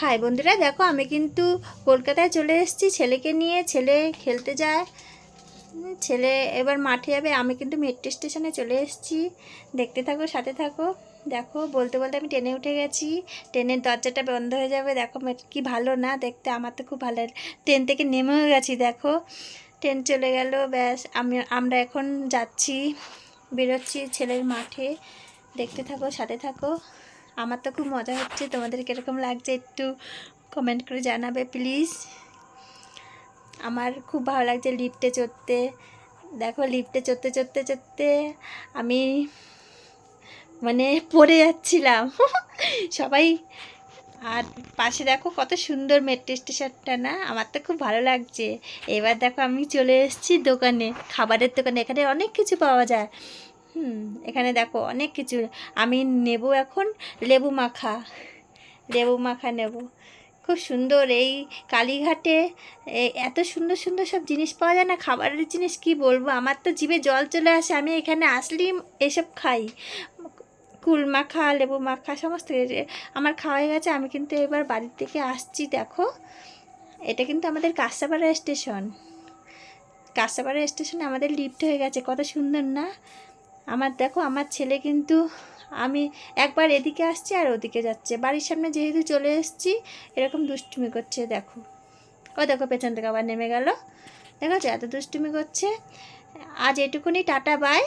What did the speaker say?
High বন্ধুরা, দেখো আমি কিন্তু কলকাতায় চলে এসেছি। ছেলেকে নিয়ে ছেলে খেলতে যায়। ছেলে এবার মাঠে যাবে। আমি কিন্তু মেট্রো স্টেশনে চলে এসেছি। দেখতে থাকো, সাথে থাকো। দেখো, বলতে বলতে আমি ট্রেনে উঠে গেছি। ট্রেনের দরজাটা বন্ধ হয়ে যাবে। দেখো কি ভালো না দেখতে। আমার তো খুব ভালো। ট্রেন থেকে নেমেও গেছি, দেখো। ট্রেন চলে গেল, ব্যাস। আমি, আমরা এখন যাচ্ছি, বেরোচ্ছি ছেলের মাঠে। দেখতে থাকো, সাথে থাকো। আমার তো খুব মজা হচ্ছে। তোমাদের কীরকম লাগছে একটু কমেন্ট করে জানাবে প্লিজ আমার খুব ভালো লাগছে লিফটে চড়তে। দেখো লিফটে চড়তে চড়তে চড়তে আমি মানে পড়ে যাচ্ছিলাম। সবাই, আর পাশে দেখো কত সুন্দর মেট্রো স্টেশনটা না? আমার তো খুব ভালো লাগছে। এবার দেখো আমি চলে এসেছি দোকানে, খাবারের দোকানে। এখানে অনেক কিছু পাওয়া যায়। হুম, এখানে দেখো অনেক কিছু। আমি নেব এখন লেবু মাখা। লেবু মাখা নেব। খুব সুন্দর এই কালীঘাটে এত সুন্দর সুন্দর সব জিনিস পাওয়া যায় না? খাবারের জিনিস কি বলব? আমার তো জিভে জল চলে আসে, আমি এখানে আসলেই এসব খাই। কুল মাখা, লেবু মাখা, সমস্ত। আমার খাওয়া হয়ে গেছে, আমি কিন্তু এবার বাড়ির থেকে আসছি, দেখো। এটা কিন্তু আমাদের কাঁসাপাড়া স্টেশন। কাঁসাপাড়া স্টেশনে আমাদের লিফট হয়ে গেছে, কত সুন্দর না? আমার দেখো, আমার ছেলে কিন্তু আমি একবার এদিকে আসছি আর ওদিকে যাচ্ছে। বাড়ির সামনে যেহেতু চলে এসেছি, এরকম দুষ্টুমি করছে, দেখো। ও দেখো, পেছন থেকে আবার নেমে গেল। দেখো যে এত দুষ্টুমি করছে। আজ এটুকুনি, টাটা বাই